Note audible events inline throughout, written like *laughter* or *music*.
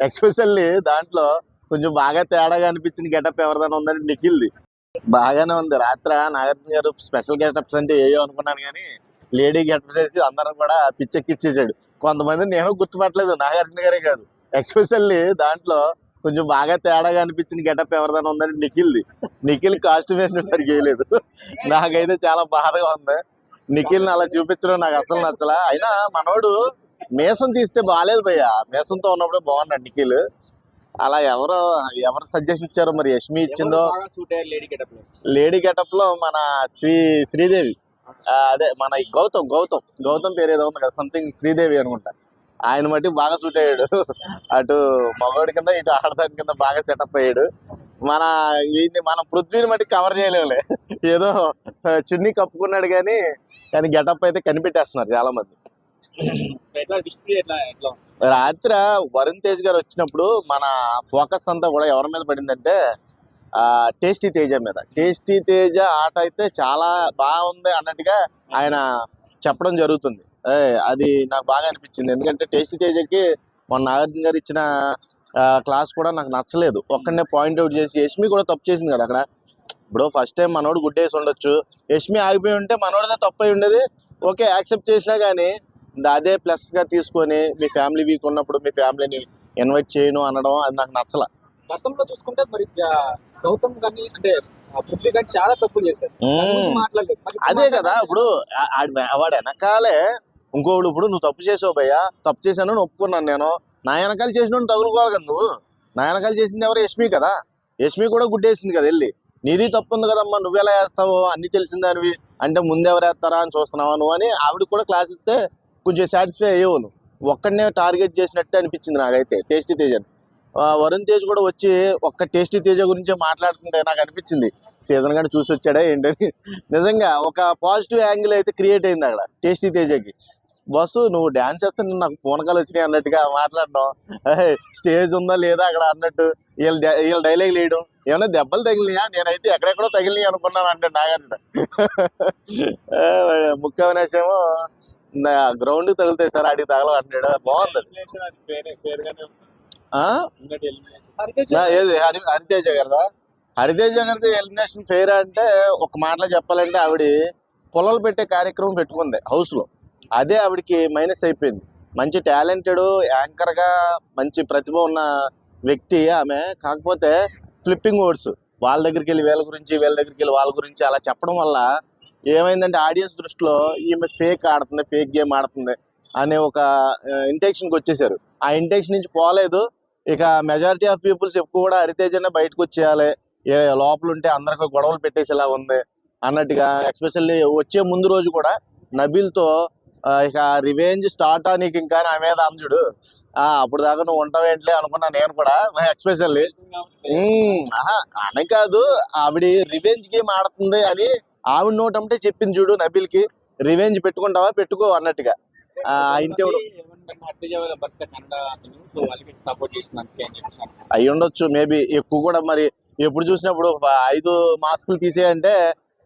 Especially దాంట్లో కొంచెం బాగా తేడాగా అనిపించిన గెటప్ ఎవరిదైనా ఉందని నిఖిల్ది. బాగానే ఉంది. రాత్ర నాగార్జున గారు స్పెషల్ గెటప్స్ అంటే ఏయో అనుకున్నాను కానీ లేడీ గెటప్స్ వేసి అందరం కూడా పిచ్చెక్కిచ్చేసాడు. కొంతమంది నేను గుర్తుపట్టలేదు. నాగార్జున గారే కాదు. ఎక్స్పెషల్లీ దాంట్లో కొంచెం బాగా తేడాగా అనిపించిన గెటప్ ఎవరిదైనా ఉందని నిఖిల్ది. నిఖిల్ కాస్ట్యూమ్ వేసిన సరిగ్గా వేయలేదు. నాకైతే చాలా బాధగా ఉంది. నిఖిల్ని అలా చూపించడం నాకు అసలు నచ్చలా. అయినా మనోడు మేసం తీస్తే బాగాలేదు భయ్య. మేసంతో ఉన్నప్పుడే బాగున్నాడు నిఖిల్ అలా ఎవరో ఎవరు సజెషన్ ఇచ్చారో మరి యష్మి ఇచ్చిందో? బాగా సూట్ అయ్యారు లేడీ గెటప్లో? లేడీ గెటప్లో మన శ్రీ శ్రీదేవి. అదే మన ఈ గౌతమ్ గౌతమ్. గౌతమ్ పేరు ఏదో ఉంది కదా సంథింగ్ శ్రీదేవి అనుకుంటా. ఆయన మట్టి బాగా సూట్ అయ్యాడు. అటు మగవాడి కింద ఇటు ఆడదాని కింద బాగా సెటప్ అయ్యాడు. మన ఈయన్ని మనం పృథ్వీని మట్టి కవర్ చేయలేములే. ఏదో చున్నీ కప్పుకున్నాడు కానీ కానీ గెటప్ అయితే కనిపెట్టేస్తున్నారు చాలా మంది రాత్రి వరుణ్ తేజ్ గారు వచ్చినప్పుడు మన ఫోకస్ అంతా కూడా ఎవరి మీద పడిందంటే టేస్టీ తేజ మీద. టేస్టీ తేజ ఆట అయితే చాలా బాగుంది అన్నట్టుగా ఆయన చెప్పడం జరుగుతుంది. అది నాకు బాగా అనిపించింది. ఎందుకంటే టేస్టీ తేజకి మొన్న నాగార్జున గారు ఇచ్చిన క్లాస్ కూడా నాకు నచ్చలేదు. ఒక్కడనే పాయింట్ అవుట్ చేసి యష్మి కూడా తప్పు చేసింది కదా అక్కడ. ఇప్పుడు ఫస్ట్ టైం మనోడు గుడ్ వేసి ఉండొచ్చు. యష్మి ఆగిపోయి ఉంటే మనోడిదే తప్పు అయి ఉండేది. ఓకే యాక్సెప్ట్ చేసినా కానీ అదే ప్లస్గా తీసుకొని మీ ఫ్యామిలీ వీక్ ఉన్నప్పుడు మీ ఫ్యామిలీని ఇన్వైట్ చేయను అనడం అది నాకు నచ్చల. గతంలో చూసుకుంటే మరి గౌతమ్ కానీ అంటే పృథ్వీ చాలా తప్పులు చేశారు. మాట్లాడలేదు. అదే కదా ఇప్పుడు వాడు వెనకాలే ఇంకోడు ఇప్పుడు నువ్వు తప్పు చేసావు భయ్యా తప్పు చేశాను ఒప్పుకున్నాను నేను. నా వెనకాల చేసిన తగులుకోవాలి కదా నువ్వు. నా వెనకాల చేసింది ఎవరు? యష్మి కదా. యష్మి కూడా గుడ్డేసింది కదా వెళ్ళి. నీది తప్పు ఉంది కదమ్మా నువ్వెలా వేస్తావు? అన్ని తెలిసిందానివి. అంటే ముందు ఎవరు వేస్తారా అని చూస్తున్నావా నువ్వు అని ఆవిడకి కూడా క్లాస్ ఇస్తే కొంచెం సాటిస్ఫై అయ్యేవాను ఒక్కడనే టార్గెట్ చేసినట్టు అనిపించింది నాకైతే టేస్టీ తేజ ఆ, వరుణ్ తేజ్ కూడా వచ్చి ఒక్క టేస్టీ తేజ గురించే మాట్లాడుతుంటే నాకు అనిపించింది. సీజన్ కానీ చూసి వచ్చాడా ఏంటని నిజంగా ఒక పాజిటివ్ యాంగిల్ అయితే క్రియేట్ అయింది అక్కడ టేస్టీ తేజకి. బస్సు నువ్వు డాన్స్ చేస్తే నాకు ఫోన్ కాల్ వచ్చినాయి అన్నట్టుగా మాట్లాడడం. స్టేజ్ ఉందా లేదా అక్కడ అన్నట్టు వీళ్ళ వీళ్ళ డైలాగ్ లేయడం ఏమైనా దెబ్బలు తగిలినాయా? నేనైతే ఎక్కడెక్కడో తగిలినాయి అనుకున్నాను అంటే నాగంట ముఖ్య అవినాష్ ఏమో గ్రౌండ్ తగులుతాయి సార్ అడిగి తగల అంటాడు. బాగుంది ఏది? హరి హరితేజ గారిదా? హరితేజ గారిది ఎలిమినేషన్ ఫెయిర్ అంటే ఒక మాటలో చెప్పాలంటే ఆవిడ పొలాలు పెట్టే కార్యక్రమం పెట్టుకుంది హౌస్లో. అదే ఆవిడకి మైనస్ అయిపోయింది. మంచి టాలెంటెడ్ యాంకర్గా మంచి ప్రతిభ ఉన్న వ్యక్తి ఆమె. కాకపోతే ఫ్లిప్పింగ్ వర్డ్స్ వాళ్ళ దగ్గరికి వెళ్ళి వీళ్ళ గురించి వీళ్ళ దగ్గరికి వెళ్ళి వాళ్ళ గురించి అలా చెప్పడం వల్ల ఏమైందంటే ఆడియన్స్ దృష్టిలో ఈమె ఫేక్ ఆడుతుంది ఫేక్ గేమ్ ఆడుతుంది అనే ఒక ఇంటెక్షన్కి వచ్చేసారు. ఆ ఇంటెక్షన్ నుంచి పోలేదు. ఇక మెజారిటీ ఆఫ్ పీపుల్స్ ఎక్కువ కూడా హరితేజనే బయటకు వచ్చేయాలి. ఏ లోపల ఉంటే అందరికి గొడవలు పెట్టేసేలా ఉంది అన్నట్టుగా ఎస్పెషల్లీ వచ్చే ముందు రోజు కూడా నబీల్తో ఆ, ఇక రివెంజ్ స్టార్ట్ నీకు ఇంకా నా మీద అంజుడు ఆ అప్పుడు దాకా నువ్వు ఉంటావేంట్లే అనుకున్నా నేను కూడా ఎక్స్పెషల్లీ అని కాదు ఆవిడ రివెంజ్ గేమ్ ఆడుతుంది అని ఆవిడ నోటంటే చెప్పింది చూడు నబీల్కి రివెంజ్ పెట్టుకుంటావా? పెట్టుకో అన్నట్టుగా. ఇంటి. అయి ఉండొచ్చు మేబీ ఎక్కువ కూడా మరి ఎప్పుడు చూసినప్పుడు ఐదు మాస్కులు తీసేయంటే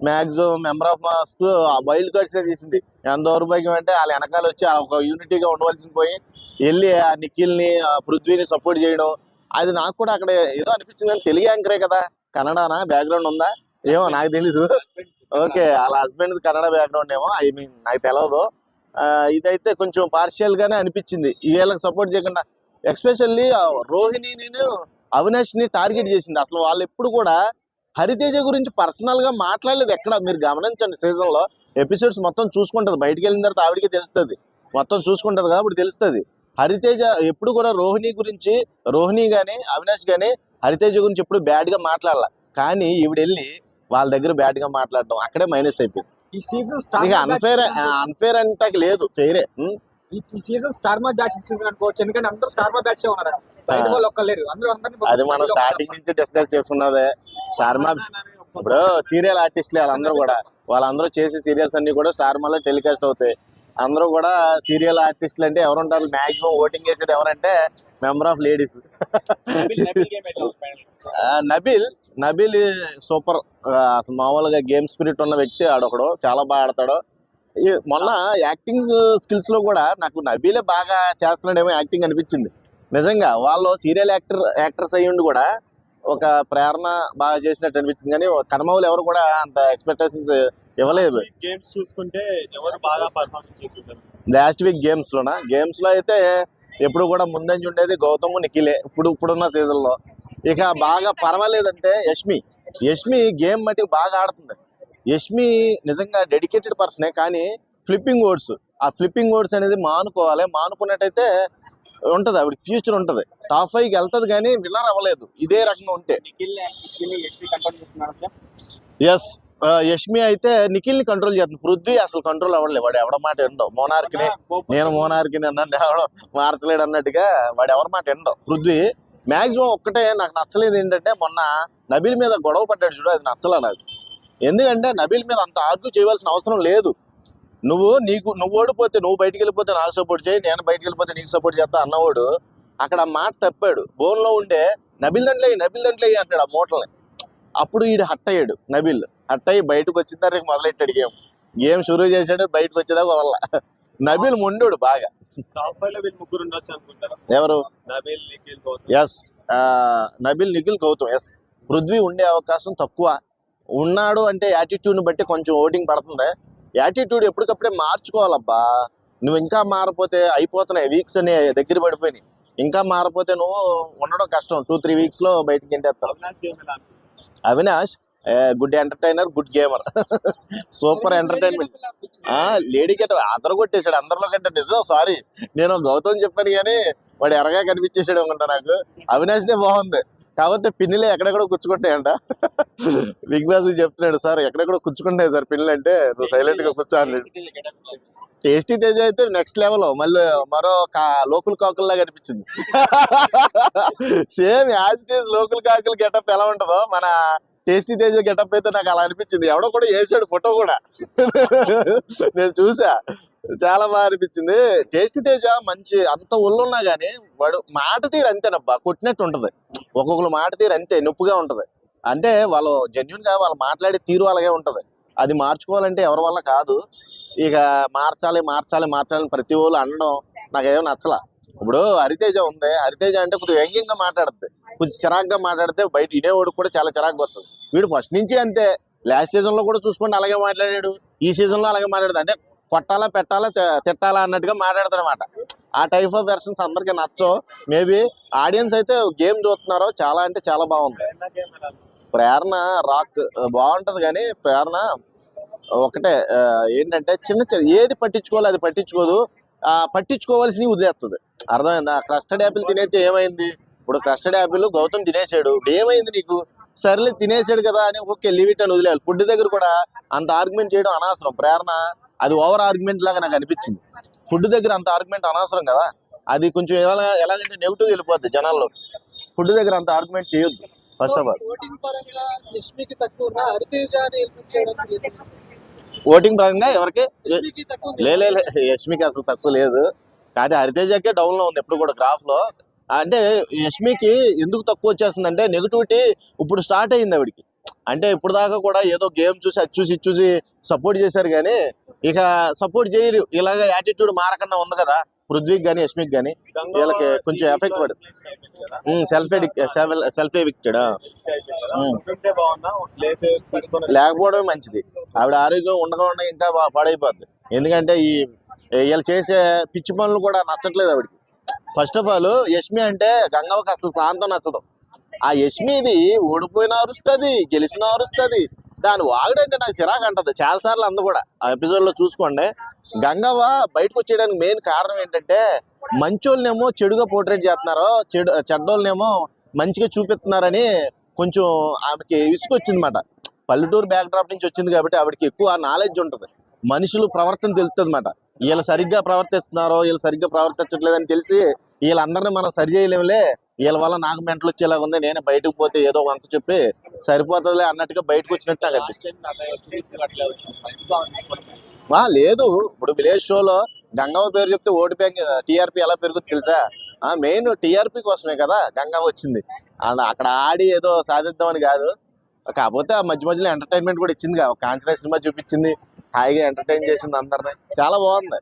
maximum member of mask wild cards తీసింది. ఎంత దౌర్భాగ్యం అంటే వాళ్ళ వెనకాల వచ్చి ఒక యూనిటీగా ఉండవలసిన పోయి వెళ్ళి ఆ నిఖిల్ని పృథ్వీని సపోర్ట్ చేయడం. అది నాకు కూడా అక్కడ ఏదో అనిపించింది కానీ తెలుగు యాంకరే కదా. కన్నడనా? బ్యాక్గ్రౌండ్ ఉందా? ఏమో నాకు తెలీదు. *laughs* ఓకే వాళ్ళ హస్బెండ్ కన్నడ బ్యాక్గ్రౌండ్ ఏమో ఐ మీన్ నాకు తెలియదు ఇదైతే కొంచెం పార్షియల్ గానే అనిపించింది. వీళ్ళకి సపోర్ట్ చేయకుండా ఎస్పెషల్లీ రోహిణి నేను అవినాష్ని టార్గెట్ చేసింది. అసలు వాళ్ళు ఎప్పుడు కూడా హరితేజ గురించి పర్సనల్గా మాట్లాడలేదు ఎక్కడ. మీరు గమనించండి సీజన్లో ఎపిసోడ్స్ మొత్తం చూసుకుంటది. బయటికి వెళ్ళిన తర్వాత ఆవిడకి తెలుస్తుంది. మొత్తం చూసుకుంటది కాబట్టి తెలుస్తుంది. హరితేజ ఎప్పుడు కూడా రోహిణి గురించి రోహిణి గాని అవినాష్ గాని హరితేజ గురించి ఎప్పుడు బ్యాడ్గా మాట్లాడాల. కానీ ఈవిడ వెళ్ళి దగ్గర బ్యాడ్గా మాట్లాడడం అక్కడే మైనస్ అయిపోయింది. ఈ సీజన్ స్టార్ అన్ఫేర్ అన్ఫేర్ అంటే లేదు ఫెయిరే ఈ season Star Maa batch season అనుకోవచ్చు ఎందుకంటే అందరూ స్టార్ మా బ్యాచ్ ఉన్నారు బయట వాళ్ళు ఒక్కలేరు అందరూ అందరినీ అది మనం స్టార్టింగ్ నుంచి డిస్కస్ చేసుకున్నదే. శర్మ ఇప్పుడు సీరియల్ ఆర్టిస్టులే వాళ్ళందరూ కూడా. వాళ్ళందరూ చేసే సీరియల్స్ అన్ని కూడా స్టార్ మాలో టెలికాస్ట్ అవుతాయి. అందరూ కూడా సీరియల్ ఆర్టిస్టులు అంటే ఎవరు ఉంటారు మాక్సిమం ఓటింగ్ చేసేది ఎవరంటే member of ladies Nabil. Nabil super అసలు మామూలుగా గేమ్ స్పిరిట్ ఉన్న వ్యక్తి ఆడొకడు చాలా బాగా ఆడతాడు. మొన్న యాక్టింగ్ స్కిల్స్లో కూడా నాకు నబీలే బాగా చేస్తున్నాడేమో యాక్టింగ్ అనిపించింది. నిజంగా వాళ్ళు సీరియల్ యాక్టర్ యాక్టర్స్ అయ్యుండి కూడా ఒక ప్రేరణ బాగా చేసినట్టు అనిపించింది. కానీ కర్మవులు ఎవరు కూడా అంత ఎక్స్పెక్టేషన్స్ ఇవ్వలేదు. గేమ్స్ చూసుకుంటే ఎవరు బాగా పర్ఫార్మెన్స్ చేస్తుంటారు లాస్ట్ వీక్ గేమ్స్ లోన? గేమ్స్లో అయితే ఎప్పుడు కూడా ముందంజ ఉండేది గౌతమ్ నిఖిలే. ఇప్పుడు ఇప్పుడున్న సీజన్లో. ఇక బాగా పర్వాలేదంటే యష్మి. యష్మి గేమ్ మట్టి బాగా ఆడుతుంది. యష్మి నిజంగా డెడికేటెడ్ పర్సనే కానీ ఫ్లిప్పింగ్ ఓడ్స్. ఆ ఫ్లిప్పింగ్ ఓడ్స్ అనేది మానుకోవాలి. మానుకున్నట్టయితే ఉంటది. ఆవిడకి ఫ్యూచర్ ఉంటది. టాప్ ఫైవ్కి వెళ్తది కానీ విన్నర్ అవ్వలేదు. ఇదే రకంగా ఉంటే. ఎస్ యష్మి అయితే నిఖిల్ని కంట్రోల్ చేస్తుంది. పృథ్వీ అసలు కంట్రోల్ అవ్వలేదు వాడు ఎవడ మాట ఎండవు మోనార్క్ని నేను మోనార్కి అన్నాను. ఎవడో మార్చలేడు అన్నట్టుగా వాడు ఎవరి మాట ఎండో పృథ్వీ మాక్సిమం ఒక్కటే నాకు నచ్చలేదు ఏంటంటే మొన్న నబిల్ మీద గొడవ పడ్డాడు చూడు అది నచ్చలే నాకు. ఎందుకంటే నబిల్ మీద అంత ఆర్గ్యూ చేయవలసిన అవసరం లేదు. నువ్వు నీకు నువ్వు ఓడిపోతే నువ్వు బయటికి వెళ్ళిపోతే నాకు సపోర్ట్ చేయి నేను బయటికి వెళ్ళిపోతే నీకు సపోర్ట్ చేస్తా అన్నవాడు అక్కడ ఆ మాట తప్పాడు. బోన్లో ఉండే నబిల్ దంట్లే నబిల్ దంట్లే అంటాడు ఆ మూటల్ని. అప్పుడు ఈడు హట్ అయ్యాడు నబిల్. హట్ అయ్యి బయటకు వచ్చిన తర్వాత మొదలెట్టాడు గేమ్. గేమ్ షురూ చేశాడు బయటకు వచ్చేదాకా వల్ల. నబిల్ మొండోడు బాగా. టాప్ ఫైవ్లో వీళ్ళు ముగ్గురు ఉండొచ్చు అనుకుంటారా? ఎవరు? నబీల్ నిఖిల్ గౌతమ్. ఎస్ నబిల్ నిఖిల్ గౌతమ్ ఎస్ పృథ్వీ ఉండే అవకాశం తక్కువ. ఉన్నాడు అంటే యాటిట్యూడ్ని బట్టి కొంచెం ఓటింగ్ పడుతుంది. యాటిట్యూడ్ ఎప్పటికప్పుడే మార్చుకోవాలబ్బా. నువ్వు ఇంకా మారపోతే అయిపోతున్నాయి. వీక్స్ అని దగ్గర పడిపోయినాయి. ఇంకా మారపోతే నువ్వు ఉండడం కష్టం. టూ త్రీ వీక్స్లో బయటికి ఎంటేస్తావు. Avinash good entertainer good gamer. Super entertainment. ఆ లేడీ గెట్ అదర కొట్టేశాడు. అందరిలో కంటే నిజం సారీ. నేను గౌతమ్ చెప్పాను కానీ వాడు ఎరగా కనిపించేసాడు అనుకుంటా నాకు. అవినాష్దే బాగుంది. కాకపోతే పిన్నులే ఎక్కడెక్కడో కుచ్చుకుంటాయంట బిగ్ బాస్ చెప్తున్నాడు సార్ ఎక్కడెక్కడో కుచ్చుకుంటాయి సార్ పిన్నులు అంటే నువ్వు సైలెంట్గా కూర్చో అన్నాడు. టేస్టీ తేజ అయితే నెక్స్ట్ లెవెల్ మళ్ళీ మరో కా లోకల్ కాకుల్లా కనిపించింది. Same as it is local కాకులు గెటప్ ఎలా ఉంటుందో మన టేస్టీ తేజ గెటప్ అయితే నాకు అలా అనిపించింది. ఎవడో కూడా వేసాడు ఫోటో కూడా. నేను చూసా. చాలా బాగా అనిపించింది. టేస్టీ తేజ మంచి అంత ఒళ్ళున్నా కానీ వాడు మాట తీరు అంతేనబ్బా. కొట్టినట్టు ఉంటది. ఒక్కొక్కరు మాట తీరు అంతే నొప్పిగా ఉంటది. అంటే వాళ్ళు జెన్యున్గా వాళ్ళు మాట్లాడే తీరు అలాగే ఉంటది. అది మార్చుకోవాలంటే ఎవరి వల్ల కాదు. ఇక మార్చాలి మార్చాలి మార్చాలని ప్రతి వాళ్ళు అనడం నాకేం నచ్చల. ఇప్పుడు హరితేజ ఉంది. హరితేజ అంటే కొద్దిగా వ్యంగ్యంగా మాట్లాడుతుంది కొంచెం చిరాగ్గా మాట్లాడితే బయట ఇనేవాడు కూడా చాలా చిరాగ్గా వస్తుంది వీడు ఫస్ట్ నుంచి అంతే. లాస్ట్ సీజన్లో కూడా చూసుకోండి అలాగే మాట్లాడాడు. ఈ సీజన్లో అలాగే మాట్లాడదు. అంటే కొట్టాలా పెట్టాలా తిట్టాలా అన్నట్టుగా మాట్లాడతాడు ఆ టైప్ ఆఫ్ వెర్షన్స్ అందరికీ నచ్చో మేబీ ఆడియన్స్ అయితే గేమ్ చూస్తున్నారు చాలా అంటే చాలా బాగుంది. ప్రేరణ రాక్ బాగుంటది కానీ ప్రేరణ ఒకటే. ఏంటంటే చిన్న చిన్న ఏది పట్టించుకోవాలి అది పట్టించుకోదు. ఆ పట్టించుకోవాల్సినవి వదిలేస్తుంది. అర్థమైందా? క్రస్టర్డ్ యాపిల్ తినేస్తే ఏమైంది? ఇప్పుడు క్రస్టర్డ్ యాపిల్ గౌతమ్ తినేసాడు. ఇప్పుడు ఏమైంది నీకు? సర్లే తినేసాడు కదా అని ఓకే లీవ్ ఇట్ అని వదిలేయాలి. ఫుడ్ దగ్గర కూడా అంత ఆర్గ్యుమెంట్ చేయడం అనవసరం. ప్రేరణ అది ఓవర్ ఆర్గ్యుమెంట్ లాగా నాకు అనిపించింది. ఫుడ్ దగ్గర అంత ఆర్గ్యుమెంట్ అనవసరం కదా? అది కొంచెం ఎలా ఎలాగంటే నెగిటివ్ వెళ్ళిపోద్ది జనాల్లో. ఫుడ్ దగ్గర అంత ఆర్గ్యుమెంట్ చేయొద్దు. ఫస్ట్ ఆఫ్ ఆల్ ఓటింగ్ పరంగా ఎవరికి? లే, యష్మికి అసలు తక్కువ లేదు. కాదు హరితేజకే డౌన్లో ఉంది ఎప్పుడు కూడా గ్రాఫ్లో. అంటే యష్మికి ఎందుకు తక్కువ వచ్చేస్తుందంటే నెగిటివిటీ ఇప్పుడు స్టార్ట్ అయింది ఆవిడకి. అంటే ఇప్పుడు దాకా కూడా ఏదో గేమ్ చూసి అది చూసి చూసి సపోర్ట్ చేశారు కానీ ఇక సపోర్ట్ చేయరు. ఇలాగ యాటిట్యూడ్ మారకుండా ఉంది కదా. పృథ్వీకి కానీ యష్మికి కానీ వీళ్ళకి కొంచెం ఎఫెక్ట్ పడు replace అయిపోయింది కదా. సెల్ఫ్ సెల్ఫ్ ఎవిక్టెడ్ లేకపోవడమే మంచిది. ఆవిడ ఆరోగ్యం ఉండగా ఉండ ఇంకా పాడైపోద్ది. ఎందుకంటే ఈ వీళ్ళు చేసే పిచ్చి పనులు కూడా నచ్చట్లేదు ఆవిడకి. ఫస్ట్ ఆఫ్ ఆల్ యష్మి అంటే గంగవ్వకి అసలు శాంతం నచ్చదు. ఆ యష్మిది ఓడిపోయిన అరుస్తుంది గెలిచిన అరుస్తుంది. దాని వాగడంటే నాకు చిరాకు అంటది. చాలా సార్లు అందు కూడా. ఆ ఎపిసోడ్లో చూసుకోండి. గంగవ్వ బయటకు వచ్చేయడానికి మెయిన్ కారణం ఏంటంటే మంచోళ్ళనేమో చెడుగా పోర్ట్రేట్ చేస్తున్నారు చెడు చెడ్డోళ్ళనేమో మంచిగా చూపిస్తున్నారని కొంచెం ఆమెకి విసుకొచ్చిందన్నమాట పల్లెటూరు బ్యాక్ డ్రాప్ నుంచి వచ్చింది కాబట్టి ఆవిడకి ఎక్కువ నాలెడ్జ్ ఉంటుంది. మనుషులు ప్రవర్తన తెలుస్తుంది అనమాట వీళ్ళు సరిగ్గా ప్రవర్తిస్తున్నారో వీళ్ళు సరిగ్గా ప్రవర్తించట్లేదని తెలిసి వీళ్ళందరినీ మనం సరి చేయలేములే. వీళ్ళ వల్ల నాకు మెంటలు వచ్చేలాగా ఉంది నేను బయటకు పోతే ఏదో వంక చెప్పి సరిపోతుందిలే అన్నట్టుగా బయటకు వచ్చినట్టు నాకు అనిపించింది ఆ, లేదు. ఇప్పుడు విలేజ్ షోలో గంగవ్వ పేరు చెప్తే ఓటు బ్యాంక్ టీఆర్పీ ఎలా పెరుగుతుంది తెలుసా? ఆ మెయిన్ టీఆర్పీ కోసమే కదా గంగవ్వ వచ్చింది. అక్కడ ఆడి ఏదో సాధిద్దామని కాదు. కాకపోతే ఆ మధ్య మధ్యలో ఎంటర్టైన్మెంట్ కూడా ఇచ్చింది కదా కాంచనా సినిమా చూపించింది. హాయిగా ఎంటర్టైన్ చేసింది అందరిని. చాలా బాగుంది.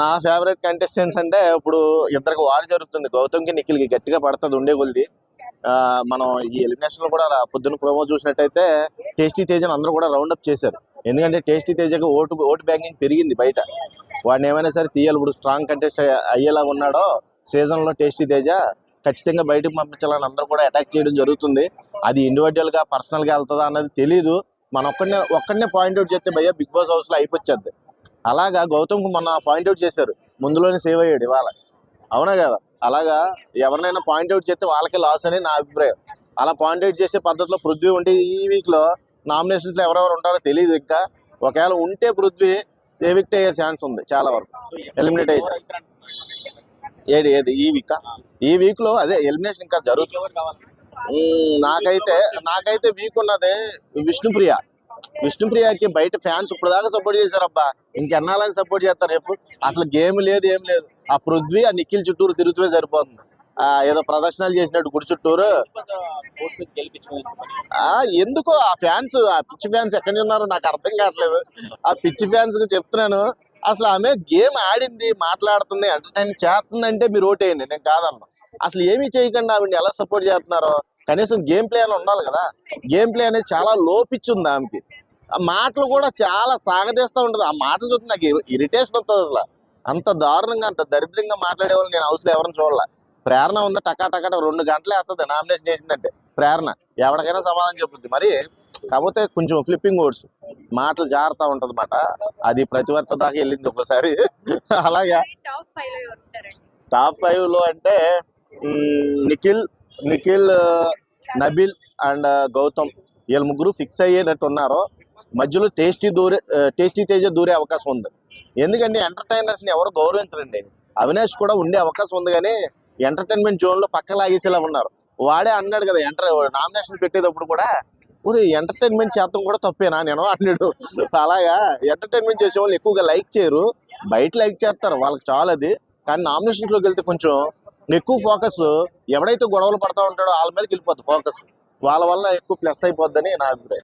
నా ఫేవరెట్ కంటెస్టెంట్స్ అంటే ఇప్పుడు ఇద్దరికి వారు జరుగుతుంది. గౌతమ్కి నిఖిల్కి గట్టిగా పడుతుంది ఉండే కొలిది. మనం ఈ ఎలిమినేషన్లో కూడా పొద్దున్న ప్రోమో చూసినట్టయితే టేస్టీ తేజని అందరూ కూడా రౌండ్ అప్ చేశారు. ఎందుకంటే టేస్టీ తేజకి ఓటు ఓటు బ్యాంకింగ్ పెరిగింది బయట. వాడిని ఏమైనా సరే తీయాలి. ఇప్పుడు స్ట్రాంగ్ కంటెస్ట్ అయ్యేలా ఉన్నాడో సీజన్లో టేస్టీ తేజ ఖచ్చితంగా బయటకు పంపించాలని అందరూ కూడా అటాక్ చేయడం జరుగుతుంది. అది ఇండివిజువల్గా గా వెళ్తుందా అన్నది తెలియదు మన ఒక్కడనే ఒక్కడనే పాయింట్ అవుట్ చేస్తే భయ్య బిగ్ బాస్ హౌస్లో అయిపోచ్చేది అలాగా గౌతమ్కు మొన్న పాయింట్ అవుట్ చేశారు. ముందులోనే సేవ్ అయ్యాడు ఇవాళ. అవునా కదా? అలాగా ఎవరినైనా పాయింట్ అవుట్ చేస్తే వాళ్ళకే లాస్ అని నా అభిప్రాయం. అలా పాయింట్ అవుట్ చేసే పద్ధతిలో పృథ్వీ ఉంటే ఈ వీక్లో లో ఎవరెవరు ఉంటారో తెలియదు ఇంకా. ఒకవేళ ఉంటే పృథ్వీ ఎవిక్ట్ అయ్యే ఛాన్స్ ఉంది? చాలా వరకు. ఎలిమినేట్ అయ్యే ఏది ఏది? ఈ వీక్ ఈ వీక్లో అదే ఎలిమినేషన్ ఇంకా జరుగుతుంది నాకైతే నాకైతే వీక్ ఉన్నదే విష్ణుప్రియ. విష్ణుప్రియకి బయట ఫ్యాన్స్ ఇప్పుడు దాకా సపోర్ట్ చేశారబ్బా. ఇంకెన్నాళ్ళని సపోర్ట్ చేస్తారు రేపు? అసలు గేమ్ లేదు ఏం లేదు. ఆ పృథ్వీ ఆ నిఖిల్ చుట్టూరు తిరుగుతూనే సరిపోతుంది. ఆ ఏదో ప్రదర్శనలు చేసినట్టు గుడి చుట్టూరు. ఎందుకో ఆ ఫ్యాన్స్ ఆ పిచ్చి ఫ్యాన్స్ ఎక్కడి ఉన్నారో నాకు అర్థం కావట్లేదు. ఆ పిచ్చి ఫ్యాన్స్కి చెప్తున్నాను. అసలు ఆమె గేమ్ ఆడింది మాట్లాడుతుంది ఎంటర్టైన్ చేస్తుందంటే మీరు ఓటేయండి నేను కాదన్నా. అసలు ఏమీ చేయకుండా ఆమెని ఎలా సపోర్ట్ చేస్తున్నారో కనీసం గేమ్ ప్లే అని ఉండాలి కదా. గేమ్ ప్లే అనేది చాలా లో పిచ్ ఉంది ఆమెకి. ఆ మాటలు కూడా చాలా సాగదీస్తూ ఉంటుంది. ఆ మాటలు చూస్తే నాకు ఇరిటేషన్ వస్తుంది అసలు. అంత దారుణంగా అంత దరిద్రంగా మాట్లాడే వాళ్ళు నేను అవసరం ఎవరిని చూడాల. ప్రేరణ ఉందా? టకా టకా రెండు గంటలే వస్తుంది. నామినేషన్ చేసిందంటే ప్రేరణ. ఎవరికైనా సమాధానం చెప్పుద్ది మరి కాకపోతే కొంచెం ఫ్లిప్పింగ్ వర్డ్స్ మాటలు జారుతూ ఉంటది మాట అది ప్రతివర్త దాకా వెళ్ళింది ఒకసారి. *laughs* అలాగా. టాప్ ఫైవ్లో ఎవరు ఉంటారండి? టాప్ ఫైవ్లో అంటే నిఖిల్ నిఖిల్ నబిల్ అండ్ గౌతమ్. వీళ్ళ ముగ్గురు ఫిక్స్ అయ్యేటట్టు ఉన్నారు. మధ్యలో టేస్టీ దూరే టేస్టీ తేజ దూరే అవకాశం ఉంది. ఎందుకంటే ఎంటర్టైనర్స్ని ఎవరు గౌరవించరండి. అవినాష్ కూడా ఉండే అవకాశం ఉంది కానీ ఎంటర్టైన్మెంట్ జోన్లో పక్క లాగేసేలా ఉన్నారు. వాడే అన్నాడు కదా ఎంటర్ నామినేషన్ పెట్టేటప్పుడు కూడా ఒరే ఎంటర్టైన్మెంట్ చేద్దాం కూడా తప్పేనా నేను అన్నాడు అలాగా ఎంటర్టైన్మెంట్ చేసే వాళ్ళు ఎక్కువగా లైక్ చేయరు. బయట లైక్ చేస్తారు వాళ్ళకి చాలా అది కానీ నామినేషన్స్లోకి వెళ్తే కొంచెం ఎక్కువ ఫోకస్ ఎవడైతే గొడవలు పడతా ఉంటాడో వాళ్ళ మీదకి వెళ్ళిపోద్ది ఫోకస్ వాళ్ళ వల్ల ఎక్కువ ప్లస్ అయిపోద్దని నా అభిప్రాయం.